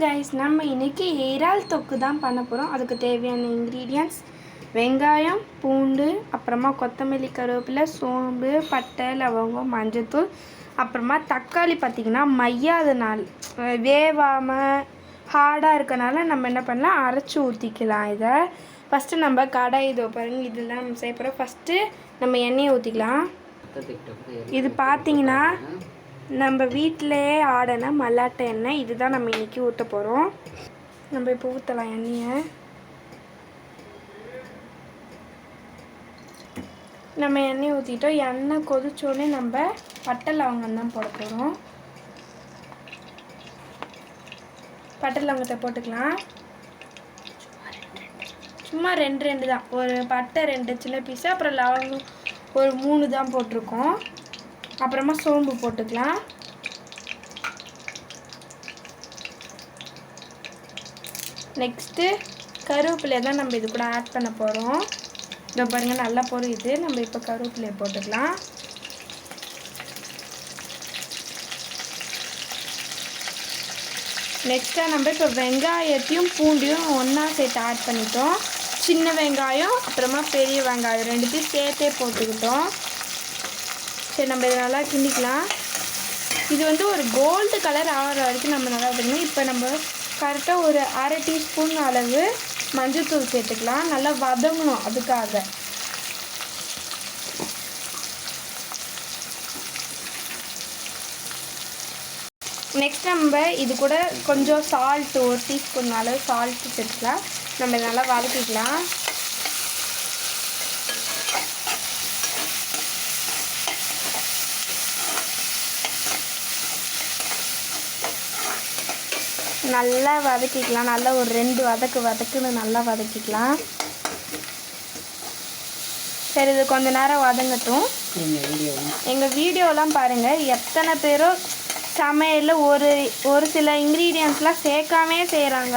Guys நம்ம இன்னைக்கு இறால் தொக்கு தான் பண்ண போகிறோம் அதுக்கு தேவையான இன்க்ரீடியன்ட்ஸ் வெங்காயம் பூண்டு அப்புறமா கொத்தமல்லி கருவேப்பிலை சோம்பு பட்டை லவங்கம் மஞ்சத்தூள் அப்புறமா தக்காளி பார்த்திங்கன்னா மையாதனால் வேவாமல் ஹார்டாக இருக்கனால நம்ம என்ன பண்ணலாம் அரைச்சி ஊற்றிக்கலாம் இதை. ஃபஸ்ட்டு நம்ம கடாய் இதோ பாருங்க இதெல்லாம் நம்ம செய்ய போகிறோம் ஃபஸ்ட்டு நம்ம எண்ணெயை ஊற்றிக்கலாம் இது பார்த்தீங்கன்னா நம்ம வீட்டிலையே ஆடின மல்லாட்டை எண்ணெய் இதுதான் நம்ம இன்றைக்கி ஊற்ற போகிறோம் நம்ம இப்போ ஊற்றலாம் எண்ணெயை. நம்ம எண்ணெய் ஊற்றிட்டோம் எண்ணெய் கொதிச்சோடனே நம்ம பட்டை லவங்கம் தான் போட போகிறோம் பட்டை லவங்கத்தை போட்டுக்கலாம். சும்மா ரெண்டு ரெண்டு தான். ஒரு பட்டை ரெண்டு சின்ன பீஸு அப்புறம் லவங்கம் ஒரு மூணு தான் போட்டிருக்கோம். அப்புறமா சோம்பு போட்டுக்கலாம். நெக்ஸ்ட்டு கருவேப்பிலையை தான் நம்ம இது கூட ஆட் பண்ண போகிறோம் இதை பாருங்கள் நல்லா பொரியுது. நம்ம இப்போ கருவேப்பிலையை போட்டுக்கலாம். நெக்ஸ்ட்டாக நம்ம இப்போ வெங்காயத்தையும் பூண்டையும் ஒன்றா சேர்த்து ஆட் பண்ணிட்டோம். சின்ன வெங்காயம் அப்புறமா பெரிய வெங்காயம் ரெண்டுத்தையும் சேர்த்தே போட்டுக்கிட்டோம். சரி நம்ம இதை நல்லா கிண்டிக்கலாம். இது வந்து ஒரு கோல்டு கலர் ஆகிற வரைக்கும் நம்ம நல்லா பண்ணணும் இப்போ நம்ம கரெக்டாக ஒரு அரை டீஸ்பூன் அளவு மஞ்சள்தூள் சேர்த்துக்கலாம். நல்லா வதங்கணும் அதுக்காக. நெக்ஸ்ட் நம்ம இது கூட கொஞ்சம் சால்ட்டு ஒரு டீஸ்பூன் அளவு சால்ட்டு சேர்த்துக்கலாம். நம்ம இதை நல்லா வதக்கிக்கலாம். நல்லா வதக்கிக்கலாம். நல்லா ஒரு ரெண்டு வதக்கு வதக்குன்னு நல்லா வதக்கிக்கலாம். சரி இது கொஞ்ச நேரம் வதங்கட்டும். எங்கள் வீடியோ எங்கள் வீடியோலாம் பாருங்கள் எத்தனை பேரோ சமையலில் ஒரு ஒரு சில இன்க்ரீடியன்ஸ்லாம் சேர்க்காமே செய்கிறாங்க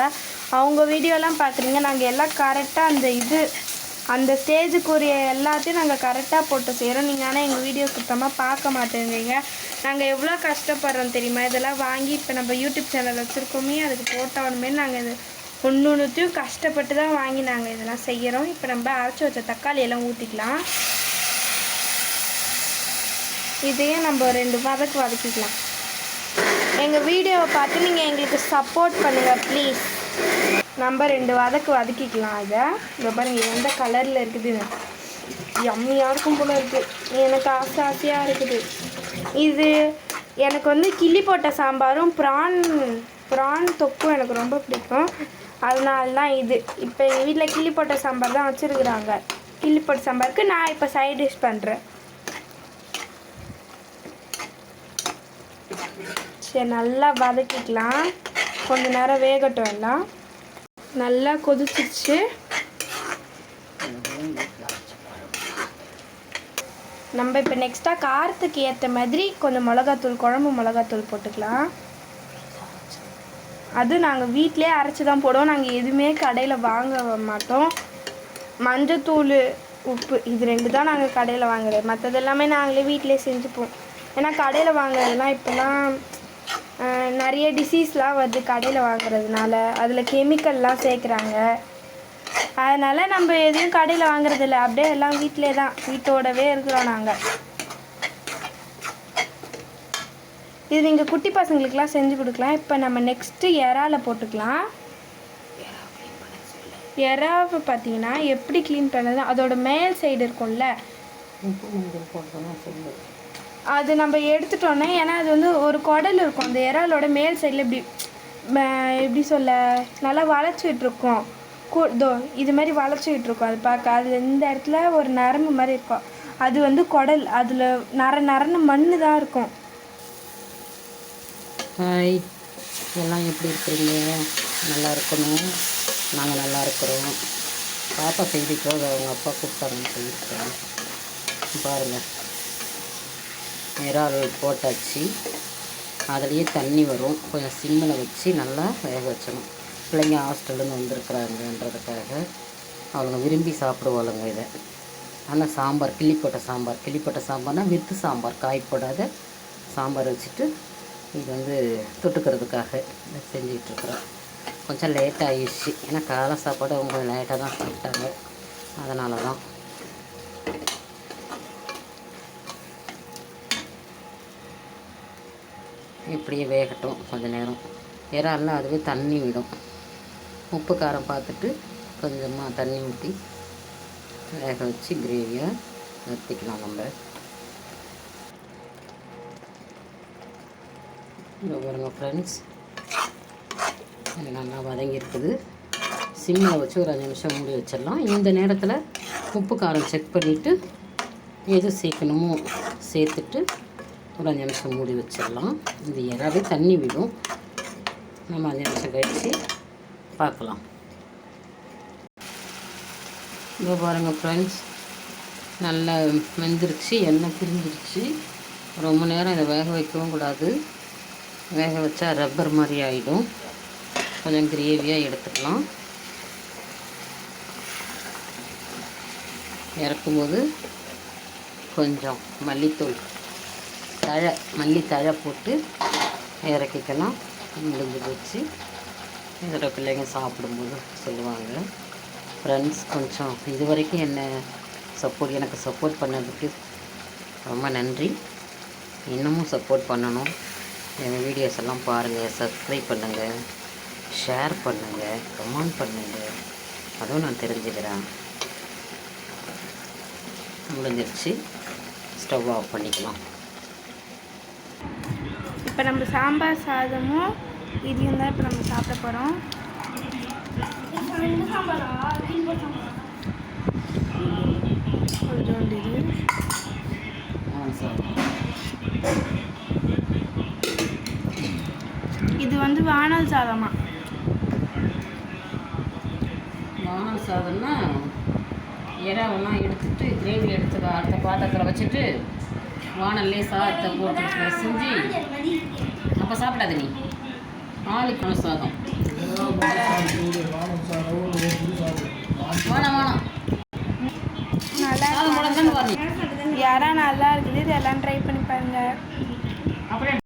அவங்க வீடியோலாம் பார்க்குறீங்க நாங்கள் எல்லாம் கரெக்டாக அந்த இது அந்த ஸ்டேஜுக்குரிய எல்லாத்தையும் நாங்கள் கரெக்டாக போட்டு செய்கிறோம் நீங்கள் ஆனால் எங்கள் வீடியோ சுத்தமாக பார்க்க மாட்டேங்கிறீங்க. நாங்கள் எவ்வளோ கஷ்டப்படுறோம் தெரியுமா? இதெல்லாம் வாங்கி இப்போ நம்ம யூடியூப் சேனல் வச்சுருக்கோமே அதுக்கு போட்டவனுமே நாங்கள் இது ஒன்று ஒன்றுத்தையும் கஷ்டப்பட்டு தான் வாங்கி நாங்கள் இதெல்லாம் செய்கிறோம் இப்போ நம்ம அரைச்சி வச்ச தக்காளி எல்லாம் ஊற்றிக்கலாம் இதையும் நம்ம ரெண்டு வதக்கு வதக்கிக்கலாம். எங்கள் வீடியோவை பார்த்து நீங்கள் எங்களுக்கு சப்போர்ட் பண்ணுங்கள் ப்ளீஸ் நம்ம ரெண்டு வதக்கு வதக்கிக்கலாம் இதை இதை பாருங்க எந்த கலரில் இருக்குது யம்மியாக இருக்கும் போல இருக்குது எனக்கு ஆசை ஆசையாக இருக்குது. இது எனக்கு வந்து கிள்ளி போட்ட சாம்பாரும் ப்ரான் ப்ரான் தொக்கும் எனக்கு ரொம்ப பிடிக்கும். அதனால தான் இது. இப்போ எங்கள் வீட்டில் கிள்ளி போட்ட சாம்பார் தான் வச்சுருக்குறாங்க. கிள்ளி போட்ட சாம்பாருக்கு நான் இப்போ சைட் டிஷ் பண்ணுறேன் சரி நல்லா வதக்கிக்கலாம். கொஞ்ச நேரம் வேகட்டும் எல்லாம். நல்லா கொதிச்சிருச்சு. நம்ம இப்போ நெக்ஸ்ட்டாக காரத்துக்கு ஏற்ற மாதிரி கொஞ்சம் மிளகாத்தூள் குழம்பு மிளகாத்தூள் போட்டுக்கலாம். அது நாங்கள் வீட்டிலே அரைச்சி தான் போடுவோம். நாங்கள் எதுவுமே கடையில் வாங்க மாட்டோம். மஞ்சத்தூள் உப்பு இது ரெண்டு தான் நாங்கள் கடையில் வாங்குறது. மற்றது எல்லாமே நாங்களே வீட்டிலே செஞ்சுப்போம். ஏன்னா கடையில் வாங்குறதுலாம் இப்போலாம் நிறைய டிசீஸ்லாம் வருது கடையில் வாங்குறதுனால. அதில் கெமிக்கல்லாம் சேர்க்குறாங்க. அதனால் நம்ம எதுவும் கடையில் வாங்குறதில்ல. அப்படியே எல்லாம் வீட்டிலே தான். வீட்டோடவே இருக்கிறோம் நாங்கள் இது நீங்கள் குட்டி பசங்களுக்குலாம் செஞ்சு கொடுக்கலாம். இப்போ நம்ம நெக்ஸ்ட்டு எறாவில் போட்டுக்கலாம். எறாவை பார்த்தீங்கன்னா எப்படி க்ளீன் பண்ணது? அதோட மேல் சைடு இருக்கும்ல. அது நம்ம எடுத்துட்டோன்னே ஏன்னா அது வந்து ஒரு குடல் இருக்கும். அந்த இறாலோட மேல் சைடில் இப்படி எப்படி சொல்ல நல்லா வளைச்சி விட்டுருக்கோம் இது மாதிரி வளைச்சி இருக்கும். அது பார்க்க அதில் இந்த இடத்துல ஒரு நரம்பு மாதிரி இருக்கும். அது வந்து குடல். அதில் நர நரன்னு மண் தான் இருக்கும். ஹாய். எல்லாம் எப்படி இருக்கிறீங்க? நல்லா இருக்கணும். நாங்கள் நல்லா இருக்கிறோம். பாப்பா செய்திக்கோ அவங்க அப்பா கூப்பிட்டாங்கன்னு சொல்லியிருக்காங்க. பாருங்கள் இறால் போட்டாச்சு. அதுலேயே தண்ணி வரும். கொஞ்சம் சிம்மில் வச்சு நல்லா வேக வச்சணும். பிள்ளைங்க ஹாஸ்டல்லேருந்து வந்திருக்குறாங்கன்றதுக்காக அவங்க விரும்பி சாப்பிடுவாளுங்க இதை. ஆனால் சாம்பார் கிள்ளி சாம்பார். கிள்ளி சாம்பார்னால் வித்து சாம்பார். காய் போடாத சாம்பார் வச்சுட்டு இது வந்து தொட்டுக்கிறதுக்காக செஞ்சிகிட்ருக்குறோம். கொஞ்சம் லேட் ஆகிடுச்சு ஏன்னா காலை சாப்பாடு அவங்க லேட்டாக தான் சாப்பிட்டாங்க. அதனால தான். இப்படியே வேகட்டும் கொஞ்சம் நேரம். இறால்லாம் அதுவே தண்ணி விடும். உப்பு காரம் பார்த்துட்டு கொஞ்சமாக தண்ணி ஊற்றி வேக வச்சு கிரேவியை நிறுத்திக்கலாம் நம்ம. இங்கே பாருங்கள் ஃப்ரெண்ட்ஸ் நல்லா வதங்கியிருக்குது. சிம்மில் வச்சு ஒரு அஞ்சு நிமிஷம் மூடி வச்சிடலாம். இந்த நேரத்தில் உப்பு காரம் செக் பண்ணிவிட்டு எது சேர்க்கணுமோ சேர்த்துட்டு ஒரு அஞ்சு நிமிஷம் மூடி வச்சிடலாம். இது இறாவே தண்ணி விடும். நம்ம அஞ்சு நிமிஷம் கழித்து பார்க்கலாம். இங்கே பாருங்கள் ஃப்ரெண்ட்ஸ் நல்லா வெந்துருச்சு எண்ணெய் பிரிஞ்சிருச்சு. ரொம்ப நேரம் இதை வேக வைக்கவும் கூடாது. வேக வச்சா ரப்பர் மாதிரி ஆகிடும் கொஞ்சம் கிரேவியாக எடுத்துக்கலாம். இறக்கும்போது கொஞ்சம் மல்லித்தூள் தழை மல்லி தழை போட்டு இறக்கிக்கலாம். முடிஞ்சு போச்சு. இதோட பிள்ளைங்க சாப்பிடும்போது சொல்லுவாங்க ஃப்ரெண்ட்ஸ் கொஞ்சம் இது வரைக்கும் என்ன சப்போர்ட் எனக்கு சப்போர்ட் பண்ணதுக்கு ரொம்ப நன்றி. இன்னமும் சப்போர்ட் பண்ணணும். எங்கள் வீடியோஸ் எல்லாம் பாருங்கள் சப்ஸ்கிரைப் பண்ணுங்கள் ஷேர் பண்ணுங்கள் கமெண்ட் பண்ணுங்கள் அதுவும் நான் தெரிஞ்சுக்கிறேன். முடிஞ்சிருச்சு. ஸ்டவ் ஆஃப் பண்ணிக்கலாம். இப்போ நம்ம சாம்பார் சாதமும் இதையும் தான் இப்போ நம்ம சாப்பிட போகிறோம் கொஞ்சோண்டு இது. இது வந்து வானல் சாதமா. வானல் சாதம்னா இறாவெல்லாம் எடுத்துட்டு கிரேவி எடுத்து அடுத்த பாத்திரத்தில் வச்சுட்டு வானல்லே சாதத்தை போட்டு செஞ்சு. அப்போ சாப்பிடாத நீ. ஆளுக்கு சாதம். வேணாம் வேணாம் நல்லா யாரா நல்லா இருக்குது இது எல்லாம் ட்ரை பண்ணி பாருங்க.